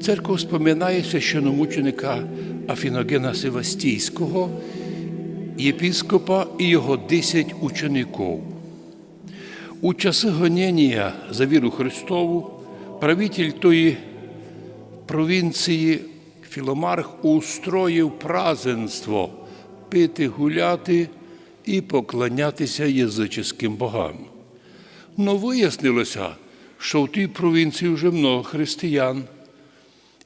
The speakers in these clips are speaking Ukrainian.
Церква споминає священомученика Афіногена Севастійського, єпіскопа і його десять учеників. У часи гонення за віру Христову правитель тої провінції Філомарх устроїв празденство пити, гуляти і поклонятися язичським богам. Но вияснилося, що в тій провінції вже много християн.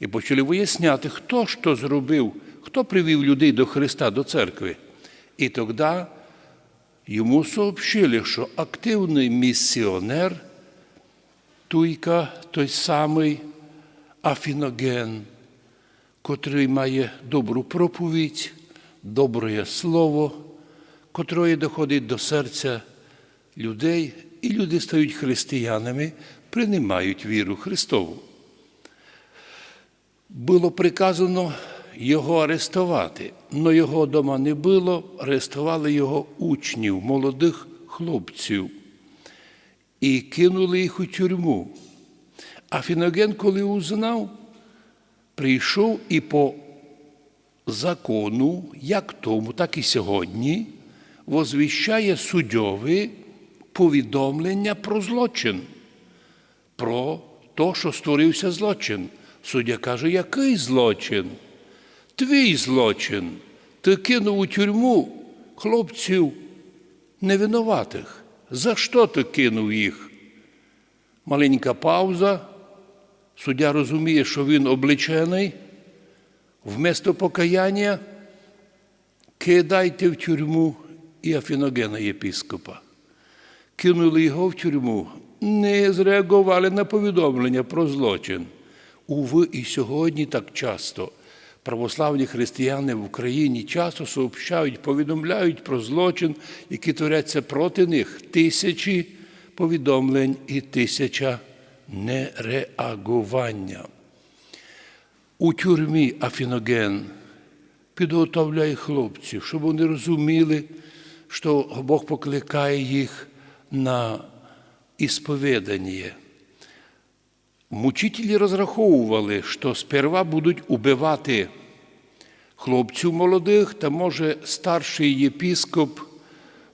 І почали виясняти, хто то зробив, хто привів людей до Христа, до церкви. І тоді йому сообщили, що активний місіонер, Туйка, той самий Афіноген, котрий має добру проповідь, добре слово, котроє доходить до серця людей, і люди стають християнами, приймають віру Христову було приказано його арестувати, але його дома не було, арестували його учнів, молодих хлопців, і кинули їх у тюрму. А Фіноген, коли узнав, прийшов і по закону, як тому, так і сьогодні, возвіщає суддьові повідомлення про злочин, про те, що створився злочин. Суддя каже, який злочин? Твій злочин. Ти кинув у тюрму хлопців невинуватих. За що ти кинув їх? Маленька пауза. Суддя розуміє, що він обличений. Вместо покаяння кидайте в тюрму і Афіногена єпіскопа. Кинули його в тюрму, не зреагували на повідомлення про злочин. Уви, і сьогодні так часто православні християни в Україні часто сообщають, повідомляють про злочин, які творяться проти них тисячі повідомлень і тисяча нереагування. У тюрмі Афіноген підготовляє хлопців, щоб вони розуміли, що Бог покликає їх на ісповідання. Мучителі розраховували, що сперва будуть убивати хлопців молодих, та може старший єпіскоп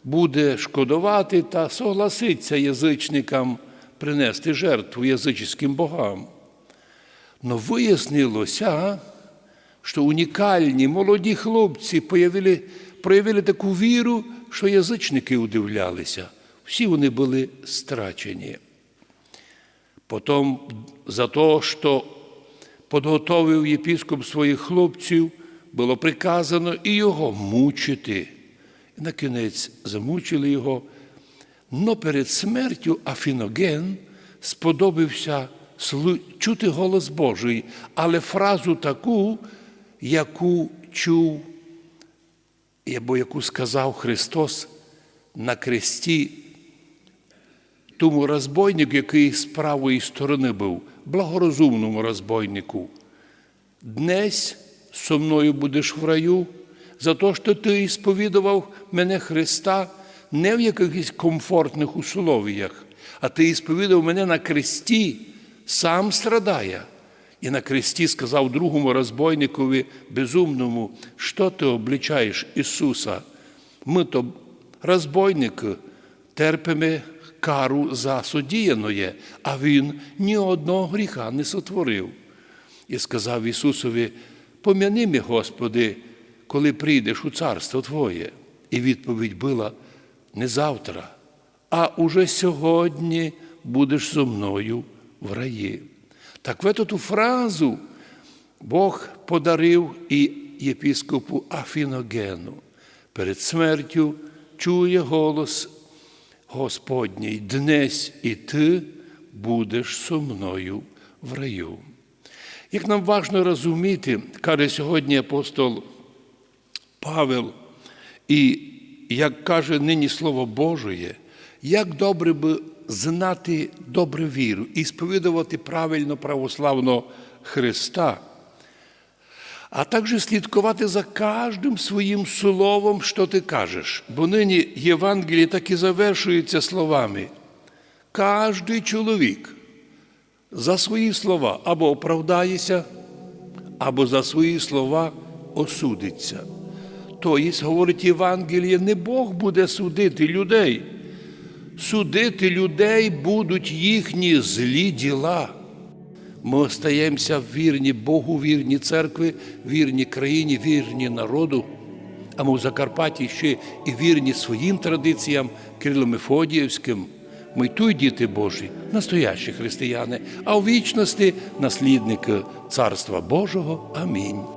буде шкодувати та согласиться язичникам принести жертву язичським богам. Но вияснилося, що унікальні молоді хлопці проявили, проявили таку віру, що язичники удивлялися. Всі вони були страчені. Потім за те, що підготовив єпіскоп своїх хлопців, було приказано і його мучити. І на кінець замучили його. Но перед смертю Афіноген сподобався чути голос Божий, але фразу таку, яку чув, або яку сказав Христос на кресті тому розбойнику, який з правої сторони був, благорозумному розбойнику. Днесь со мною будеш в раю, за те, що ти сповідував мене Христа не в якихось комфортних условіях, а ти сповідав мене на кресті, сам страдає. І на кресті сказав другому розбойникові безумному, що ти обличаєш Ісуса. Ми то розбойники терпимо кару за содіяноє, а він ні одного гріха не сотворив. І сказав Ісусові: пом'яни мі, Господи, коли прийдеш у царство Твоє. І відповідь була не завтра, а уже сьогодні будеш зо мною в раї. Так в эту фразу Бог подарив і єпіскопу Афіногену. Перед смертю чує голос Господній, днесь і ти будеш со мною в раю. Як нам важно розуміти, каже сьогодні апостол Павел, і як каже нині Слово Божє, як добре би знати добру віру і сповідувати правильно православно Христа а також слідкувати за кожним своїм словом, що ти кажеш. Бо нині Євангеліє так і завершується словами. Кожний чоловік за свої слова або оправдається, або за свої слова осудиться. Тобто, говорить Євангеліє, не Бог буде судити людей. Судити людей будуть їхні злі діла. Ми остаємося вірні Богу, вірні церкви, вірні країні, вірні народу. А ми в Закарпатті ще і вірні своїм традиціям Кирило-Мефодіївським. Ми тут діти Божі, настоящі християни, а у вічності наслідники Царства Божого. Амінь.